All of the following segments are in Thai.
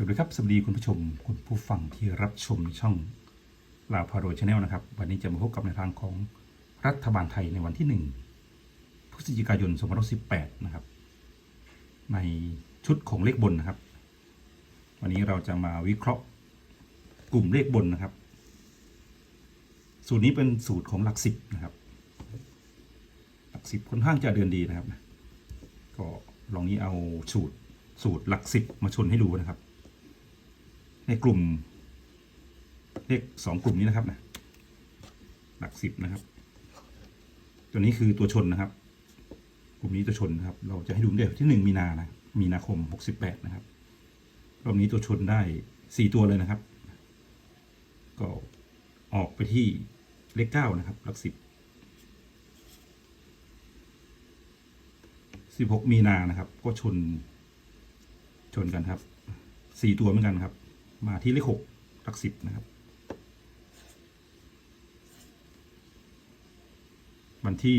สวัสดีครับสวัสดีคุณผู้ชมคุณผู้ฟังที่รับชมช่องลาวพารโรชาแนลนะครับ วันนี้จะมาพบกับในทางของรัฐบาลไทยในวันที่ 1พฤศจิกายน2518 นะครับ ในชุดของเลขบนนะครับ วันนี้เราจะมาวิเคราะห์กลุ่มเลขบนนะครับ สูตรนี้เป็นสูตรของหลักสิบนะครับ หลักสิบค่อนข้างจะเดินดีนะครับ ก็ลองนี้เอาสูตรสูตรหลักสิบมาชนให้ดูนะครับ ในกลุ่ม เลขสองกลุ่มนี้นะครับนะหลักสิบนะครับ ตัวนี้คือตัวชนนะครับ กลุ่มนี้ตัวชนนะครับ เราจะให้ดูเดี๋ยที่หนึ่งมีนานะมีนาคมหกสิบแปดนะครับรอบนี้ตัวชนได้สี่ตัวเลยนะครับ ก็ออกไปที่เลขเก้านะครับ หลักสิบสิบหกมีนานะครับ ก็ชนชนกันครับสี่ตัวเหมือนกันครับ มาที่เลขหกหลักสิบนะครับ วันที่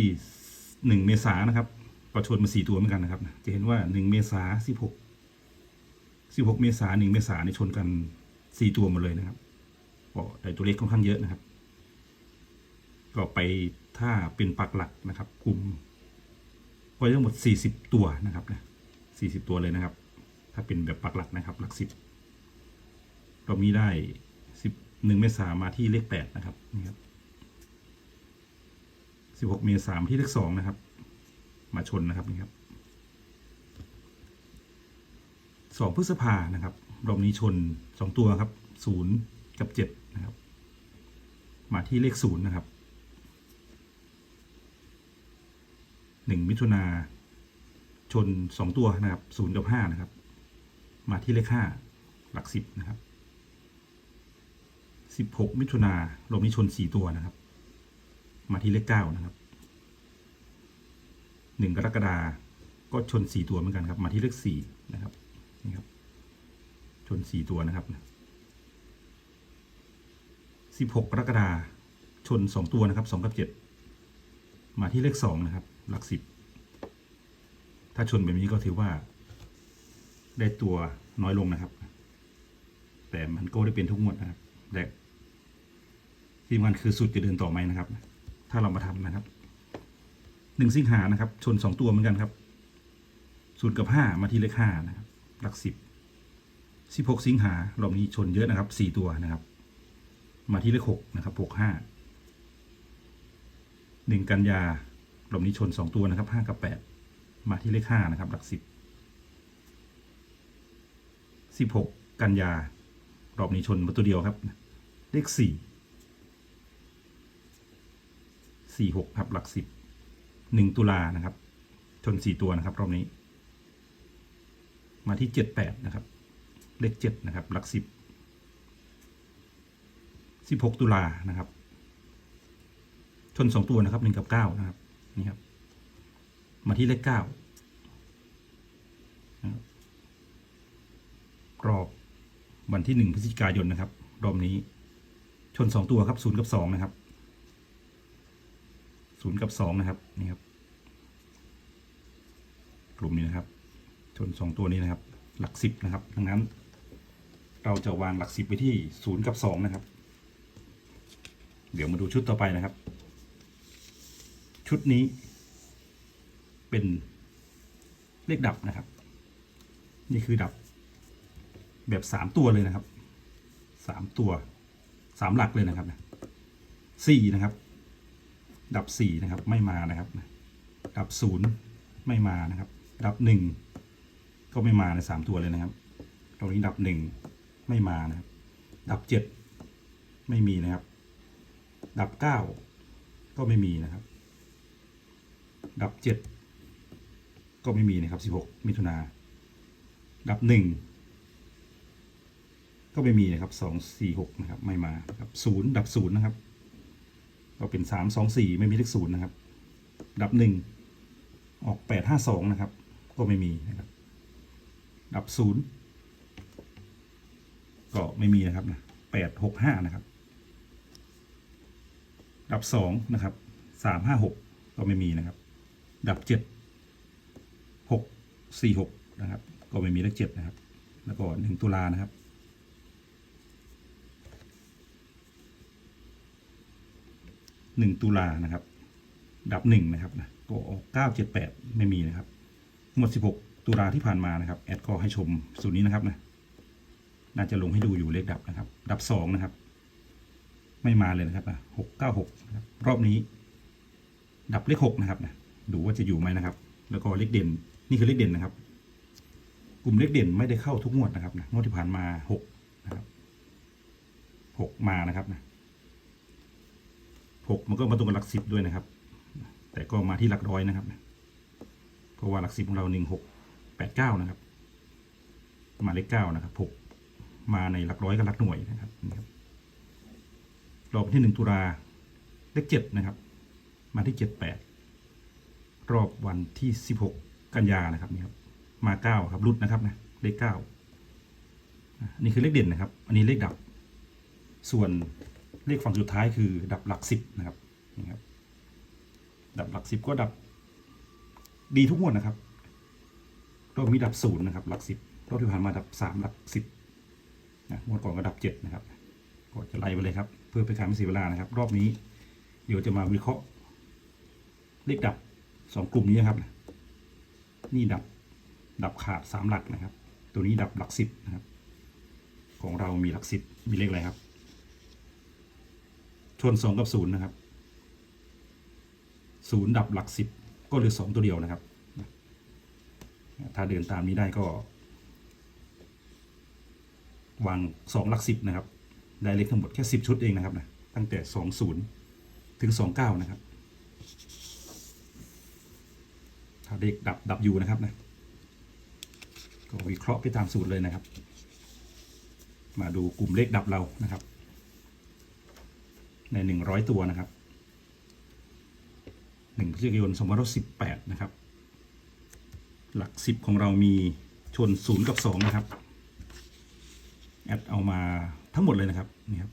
หนึ่งเมษานะครับก็ชนมาสี่ตัวเหมือนกันนะครับ จะเห็นว่าหนึ่งเมษาสิบหกสิบหกเมษาหนึ่งเมษาในชนกันสี่ตัวหมดเลยนะครับก็ได้ตัวเลขค่อนข้างเยอะนะครับ ก็ไปถ้าเป็นปักหลักนะครับกลุ่มก็ทั้งหมด 40 ตัวนะครับนะ40 ตัวเลยนะครับ ถ้าเป็นแบบปักหลักนะครับ หลักสิบ รอบนี้ได้10 1เมษามาที่เลข8นะครับนี่ครับ16เมษามาที่เลข2นะครับ มาชนนะครับนี่ครับ2พฤษภานะครับรอบนี้ชน2ตัวครับ0กับ7นะครับ มาที่เลข0นะครับหนึ่งมิถุนาชนสองตัวนะครับศูนย์กับห้านะครับ มาที่เลขห้าหลักสิบนะครับ สิบหกมิถุนาลมนี้ชนสี่ตัวนะครับ มาที่เลขเก้านะครับหนึ่งกรกฎาก็ชนสี่ตัวเหมือนกันครับ มาที่เลขสี่นะครับนี่ครับ ชนสี่ตัวนะครับสิบหกกรกฎาชนสองตัวนะครับสองกับเจ็ดมาที่เลขสองนะครับ หลักสิบถ้าชนแบบนี้ก็ถือว่า ได้ตัวน้อยลงนะครับ แต่มันก็ได้เป็นทุกงวดนะครับแต่ ที่มันคือสุดจะเดินต่อไหมนะครับ ถ้าเรามาทำนะครับหนึ่งสิงหานะครับ ชนสองตัวเหมือนกันครับศูนย์กับห้ามาที่เลขห้านะครับ หลักสิบสิบหกสิงหารอบนี้ชนเยอะนะครับสี่ตัวนะครับ มาที่เลขหกนะครับหกห้าหนึ่งกันยารอบนี้ชนสองตัวนะครับห้ากับแปดมาที่เลขห้านะครับ หลักสิบสิบหกกันยารอบนี้ชนมาตัวเดียวครับ เลขสี่ สี่หกครับหลักสิบหนึ่งตุลานะครับ ชนสี่ตัวนะครับรอบนี้ มาที่เจ็ดแปดนะครับ เลขเจ็ดนะครับ หลักสิบสิบหกตุลานะครับ ชนสองตัวนะครับหนึ่งกับเก้านะครับนี่ครับ มาที่เลขเก้ากรอบวันที่หนึ่งพฤศจิกายนนะครับรอบนี้ ชนสองตัวครับศูนย์กับสองนะครับ ศูนย์กับสองนะครับนี่ครับ กลุ่มนี้นะครับชนสองตัวนี้นะครับ หลักสิบนะครับดังนั้น เราจะวางหลักสิบไปที่ศูนย์กับสองนะครับ เดี๋ยวมาดูชุดต่อไปนะครับ ชุดนี้ เป็นเลขดับนะครับ นี่คือดับ แบบสามตัวเลยนะครับสามตัวสามหลักเลยนะครับสี่นะครับ ดับสี่นะครับไม่มานะครับ ดับศูนย์ไม่มานะครับ ดับหนึ่งก็ไม่มาในสามตัวเลยนะครับ ตรงนี้ดับหนึ่งไม่มานะครับ ดับเจ็ดไม่มีนะครับ ดับเก้าก็ไม่มีนะครับ ดับเจ็ดก็ไม่มีนะครับสิบหกมิถุนา ดับหนึ่งก็ไม่มีนะครับสองสี่หกนะครับไม่มาครับศูนย์ดับศูนย์นะครับ ก็เป็นสามสองสี่ไม่มีเลขศูนย์นะครับ ดับหนึ่งออกแปดห้าสองนะครับ ก็ไม่มีนะครับ ดับศูนย์ก็ไม่มีนะครับนะแปดหกห้านะครับ ดับสองนะครับสามห้าหกก็ไม่มีนะครับ ดับเจ็ดหกสี่หกนะครับ ก็ไม่มีเลขเจ็ดนะครับ แล้วก็หนึ่งตุลานะครับ หนึ่งตุลานะครับ ดับหนึ่งนะครับนะก็ออกเก้าเจ็ดแปดไม่มีนะครับหมดสิบหกตุลาที่ผ่านมานะครับแอดก็ให้ชมสูตรนี้นะครับนะน่าจะลงให้ดูอยู่เลขดับนะครับ ดับสองนะครับ ไม่มาเลยนะครับนะหกเก้าหกนะครับรอบนี้ ดับเลขหกนะครับนะดูว่าจะอยู่ไหมนะครับ แล้วก็เลขเด่นนี่คือเลขเด่นนะครับ กลุ่มเลขเด่นไม่ได้เข้าทุกงวดนะครับนะงวดที่ผ่านมาหกนะครับหกมานะครับนะ หกมันก็มาตรงกับหลักสิบด้วยนะครับ แต่ก็มาที่หลักร้อยนะครับ เพราะว่าหลักสิบของเราหนึ่งหกแปดเก้านะครับ มาเลขเก้านะครับหกมาในหลักร้อยกับหลักหน่วยนะครับนี่ครับรอบที่หนึ่งตุลาเลขเจ็ดนะครับ มาที่เจ็ดแปดรอบวันที่สิบหกกันยานะครับนี่ครับ มาเก้าครับรุดนะครับนะเลขเก้านี่คือเลขเด่นนะครับ อันนี้เลขดับ ส่วน เลขฝั่งสุดท้ายคือดับหลักสิบนะครับนี่ครับ ดับหลักสิบก็ดับ ดีทุกงวดนะครับรอบมีดับศูนย์นะครับ หลักสิบรอบที่ผ่านมาดับสามหลักสิบนะงวดก่อนก็ดับเจ็ดนะครับก็จะไล่ไปเลยครับ เพื่อไปนการไม่เสียเวลานะครับ รอบนี้ เดี๋ยวจะมาวิเคราะห์ เลขดับสองกลุ่มนี้นครับ นี่ดับดับขาดสามหลักนะครับ ตัวนี้ดับหลักสิบนะครับ ของเรามีหลักสิบมีเลขอะไรครับ ชนสองกับศูนย์นะครับศูนย์ดับหลักสิบก็เหลือสองตัวเดียวนะครับ ถ้าเดินตามนี้ได้ก็ วางสองหลักสิบนะครับ ได้เลขทั้งหมดแค่สิบชุดเองนะครับนะตั้งแต่สองศูนย์ถึงสองเก้านะครับ ถ้าเลขดับดับอยู่นะครับนะก็วิเคราะห์ไปตามสูตรเลยนะครับ มาดูกลุ่มเลขดับเรานะครับ ในหนึ่งร้อยตัวนะครับหนึ่งพฤศจิกายนสองพันสิบแปดนะครับ หลักสิบของเรามีชนศูนย์กับสองนะครับ แอดเอามาทั้งหมดเลยนะครับนี่ครับ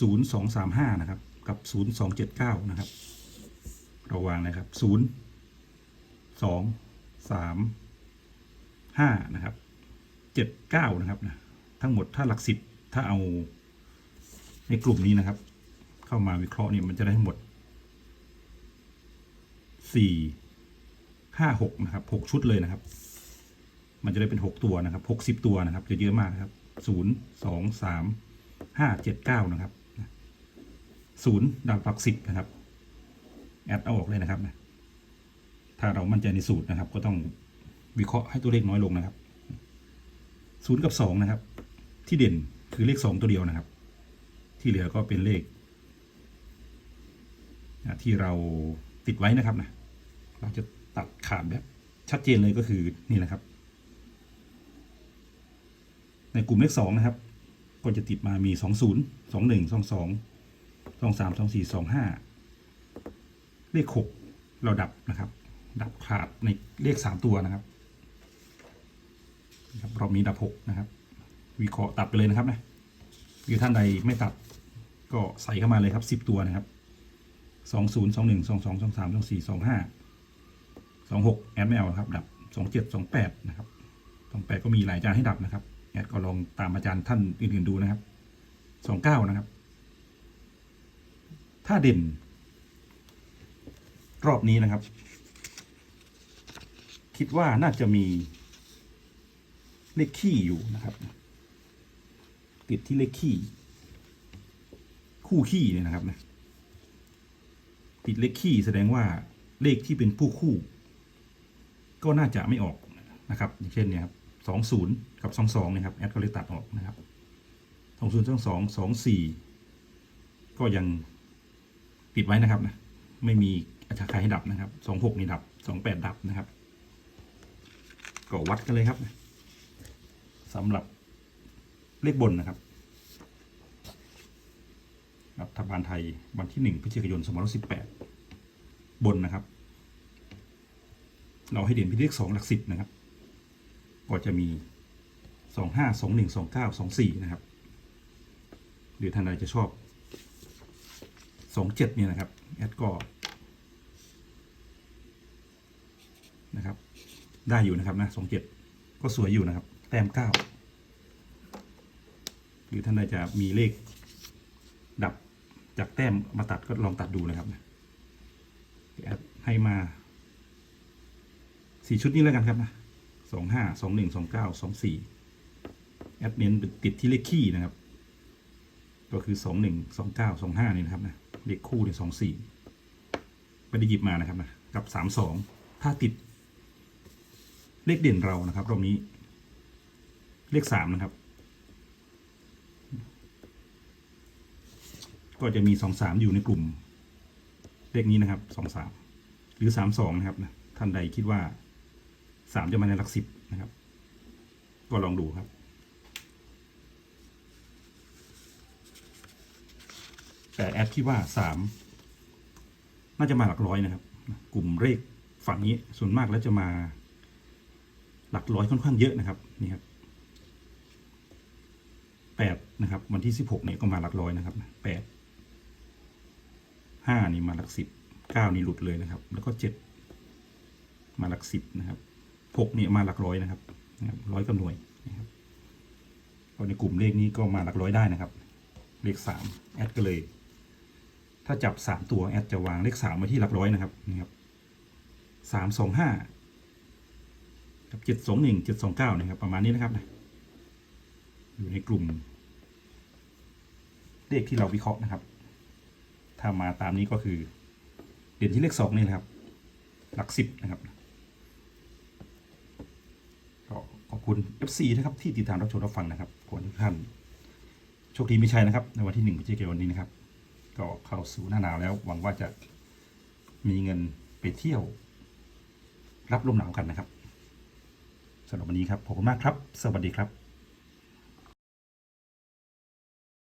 ศูนย์สองสามห้านะครับ กับศูนย์สองเจ็ดเก้านะครับเราวางนะครับศูนย์สองสามห้านะครับเจ็ดเก้านะครับนะทั้งหมดถ้าหลักสิบถ้าเอาในกลุ่มนี้นะครับ เข้ามาวิเคราะห์เนี่ยมันจะได้ทั้งหมดสี่ห้าหกนะครับหกชุดเลยนะครับ มันจะได้เป็นหกตัวนะครับหกสิบตัวนะครับ จะเยอะมากนะครับศูนย์สองสามห้าเจ็ดเก้านะครับศูนย์ดับหลักสิบนะครับ แอดเอาออกเลยนะครับนะถ้าเรามั่นใจในสูตรนะครับ ก็ต้องวิเคราะห์ให้ตัวเลขน้อยลงนะครับศูนย์กับสองนะครับ ที่เด่นคือเลขสองตัวเดียวนะครับ ที่เหลือก็เป็นเลข ที่เราติดไว้นะครับนะเราจะตัดขาดแบบชัดเจนเลยก็คือนี่แหละครับ ในกลุ่มเลขสองนะครับ ก็จะติดมามีสองศูนย์สองหนึ่งสองสองสองสามสองสี่สองห้าเลขหกเราดับนะครับ ดับขาดในเลขสามตัวนะครับครับรอบนี้ดับหกนะครับ วิเคราะห์ตัดไปเลยนะครับนะหรือท่านใดไม่ตัดก็ใส่เข้ามาเลยครับสิบตัวนะครับ สองศูนย์สองหนึ่งสองสองสองสามสองสี่สองห้าสองหกแอดไม่เอาครับ ดับสองเจ็ดสองแปดนะครับสองแปดก็มีหลายอาจารย์ให้ดับนะครับแอดก็ลองตามอาจารย์ท่านอื่นๆดูนะครับสองเก้านะครับ ถ้าเด่น รอบนี้นะครับ คิดว่าน่าจะมี เลขขี้อยู่นะครับ ติดที่เลขขี้ คู่ขี้เนี่ยนะครับนะ ติดเลขขี้แสดงว่าเลขที่เป็นผู้คู่ ก็น่าจะไม่ออกนะครับ อย่างเช่นเนี่ยครับสองศูนย์กับสองสองนะครับแอดก็เลยตัดออกนะครับสองศูนย์สองสองสองสี่ก็ยังติดไว้นะครับนะไม่มีอาชาคายให้ดับนะครับสองหกนี่ดับสองแปดดับนะครับ ก็วัดกันเลยครับสำหรับเลขบนนะครับ รัฐบาลไทยวันที่หนึ่งพฤศจิกายนสองพันสิบแปดบนนะครับ เราให้เด่นพิเลขสองหลักสิบนะครับ ก็จะมีสองห้าสองหนึ่งสองเก้าสองสี่นะครับ หรือท่านใดจะชอบสองเจ็ดเนี่ยนะครับ แอดก็นะครับ ได้อยู่นะครับนะสองเจ็ดก็สวยอยู่นะครับ แต้มเก้าหรือท่านใดจะมีเลข จากแต้มมาตัดก็ลองตัดดูนะครับนะแอดให้มาสี่ชุดนี้แล้วกันครับนะสองห้าสองหนึ่งสองเก้าสองสี่แอดเน้นเป็นติดที่เลขคี่นะครับ ก็คือสองหนึ่งสองเก้าสองห้านี่นะครับนะเลขคู่เนี่ยสองสี่ไม่ได้หยิบมานะครับนะกับสามสองถ้าติดเลขเด่นเรานะครับรอบนี้ เลขสามนะครับ ก็จะมีสองสามอยู่ในกลุ่ม เลขนี้นะครับสองสามหรือสามสองนะครับนะท่านใดคิดว่าสามจะมาในหลักสิบนะครับ ก็ลองดูครับแต่แอดคิดว่าสามน่าจะมาหลักร้อยนะครับ กลุ่มเลขฝั่งนี้ส่วนมากแล้วจะมา หลักร้อยค่อนข้างเยอะนะครับนี่ครับแปดนะครับ วันที่สิบหกเนี่ยก็มาหลักร้อยนะครับแปด ห้านี่มาหลักสิบเก้านี่หลุดเลยนะครับ แล้วก็เจ็ดมาหลักสิบนะครับหกนี่มาหลักร้อยนะครับร้อยกับหน่วยนะครับก็ในกลุ่มเลขนี้ก็มาหลักร้อยได้นะครับ เลขสามแอดก็เลย ถ้าจับสามตัวแอดจะวางเลขสามไว้ที่หลักร้อยนะครับนี่ครับสามสองห้ากับเจ็ดสองหนึ่งเจ็ดสองเก้านะครับ ประมาณนี้นะครับนะอยู่ในกลุ่ม เลขที่เราวิเคราะห์นะครับ ถ้ามาตามนี้ก็คือ เด่นที่เลขสองนี่นะครับ หลักสิบนะครับก็ขอบคุณ FC นะครับที่ติดตามรับชมรับฟังนะครับขอให้ทุกท่านโชคดีไม่ใช่นะครับ ในวันที่หนึ่งพฤศจิกายนนี้นะครับ ก็เข้าสู่หน้าหนาวแล้วหวังว่าจะมีเงินไปเที่ยว รับลมหนาวกันนะครับสำหรับวันนี้ครับขอบคุณมากครับ สวัสดีครับ